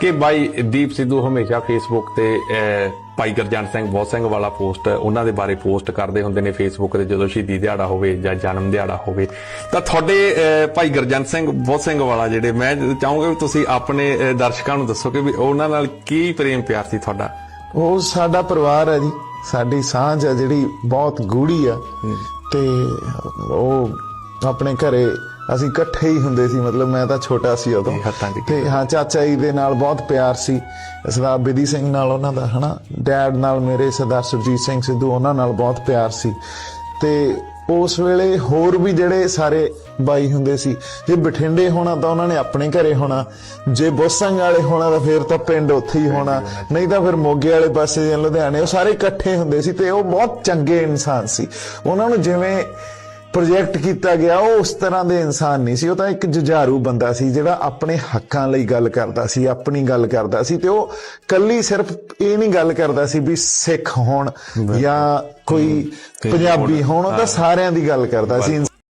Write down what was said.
ਕਿ ਬਾਈ ਦੀਪ ਸਿੱਧੂ ਹਮੇਸ਼ਾ ਫੇਸਬੁੱਕ ਤੇ ਭਾਈ ਗੁਰਜੰਟ ਸਿੰਘ ਬਹੁਤ ਸਿੰਘ ਵਾਲਾ ਪੋਸਟ ਉਹਨਾਂ ਦੇ ਬਾਰੇ ਪੋਸਟ ਕਰਦੇ ਹੁੰਦੇ ਨੇ ਫੇਸਬੁੱਕ ਤੇ ਜਦੋਂ ਸ਼ਹੀਦੀ ਦਿਹਾੜਾ ਹੋਵੇ ਜਾਂ ਜਨਮ ਦਿਹਾੜਾ ਹੋਵੇ। ਤਾਂ ਤੁਹਾਡੇ ਭਾਈ ਗੁਰਜੰਟ ਸਿੰਘ ਬਹੁਤ ਸਿੰਘ ਵਾਲਾ ਜਿਹੜੇ ਮੈਂ ਚਾਹੂੰਗਾ ਵੀ ਤੁਸੀਂ ਆਪਣੇ ਦਰਸ਼ਕਾਂ ਨੂੰ ਦੱਸੋ ਕਿ ਵੀ ਉਹਨਾਂ ਨਾਲ ਕੀ ਪ੍ਰੇਮ ਪਿਆਰ ਸੀ ਤੁਹਾਡਾ? ਉਹ ਸਾਡਾ ਪਰਿਵਾਰ ਹੈ ਜੀ। ਸਾਡੀ ਸਾਂਝ ਹੈ ਜਿਹੜੀ ਬਹੁਤ ਗੂੜੀ ਆ। ਤੇ ਉਹ ਆਪਣੇ ਘਰੇ ਅਸੀਂ ਇਕੱਠੇ ਹੀ ਹੁੰਦੇ ਸੀ ਮਤਲਬ ਮੈਂ ਤਾਂ ਛੋਟਾ ਸੀ ਉਦੋਂ। ਤੇ ਹਾਂ। ਚਾਚਾ ਜੀ ਦੇ ਨਾਲ ਬਹੁਤ ਪਿਆਰ ਸੀ। ਸਰਦਾਰ ਬਿਧੀ ਸਿੰਘ ਨਾਲ ਉਹਨਾਂ ਦਾ ਹਨਾ? ਡੈਡ ਨਾਲ ਮੇਰੇ ਸਰਦਾਰ ਸੁਰਜੀਤ ਸਿੰਘ ਸਿੱਧੂ ਉਹਨਾਂ ਨਾਲ ਬਹੁਤ ਪਿਆਰ ਸੀ। ਤੇ ਉਸ ਵੇਲੇ ਹੋਰ ਵੀ ਜਿਹੜੇ ਸਾਰੇ ਬਾਈ ਹੁੰਦੇ ਸੀ ਜੇ ਬਠਿੰਡੇ ਹੋਣਾ ਤਾਂ ਉਹਨਾਂ ਨੇ ਆਪਣੇ ਘਰੇ ਹੋਣਾ ਜੇ ਬੋਸੰਗ ਵਾਲੇ ਹੋਣਾ ਤਾਂ ਫਿਰ ਤਾਂ ਪਿੰਡ ਉੱਥੇ ਹੀ ਹੋਣਾ। ਨਹੀਂ ਤਾਂ ਫਿਰ ਮੋਗੇ ਵਾਲੇ ਪਾਸੇ ਜਾਂ ਲੁਧਿਆਣੇ ਉਹ ਸਾਰੇ ਇਕੱਠੇ ਹੁੰਦੇ ਸੀ ਤੇ ਉਹ ਬਹੁਤ ਚੰਗੇ ਇਨਸਾਨ ਸੀ। ਉਹਨਾਂ ਨੂੰ ਜਿਵੇਂ ਪ੍ਰੋਜੈਕਟ ਕੀਤਾ ਗਿਆ ਉਹ ਉਸ ਤਰ੍ਹਾਂ ਦੇ ਇਨਸਾਨ ਨਹੀਂ ਸੀ। ਉਹ ਤਾਂ ਇੱਕ ਜੁਝਾਰੂ ਬੰਦਾ ਸੀ ਜਿਹੜਾ ਆਪਣੇ ਹੱਕਾਂ ਲਈ ਗੱਲ ਕਰਦਾ ਸੀ ਆਪਣੀ ਗੱਲ ਕਰਦਾ ਸੀ ਤੇ ਉਹ ਕੱਲੀ ਸਿਰਫ ਇਹ ਨਹੀਂ ਗੱਲ ਕਰਦਾ ਸੀ ਵੀ ਸਿੱਖ ਹੋਣ ਜਾਂ ਕੋਈ ਪੰਜਾਬੀ ਹੋਣ ਉਹ ਤਾਂ ਸਾਰਿਆਂ ਦੀ ਗੱਲ ਕਰਦਾ ਸੀ।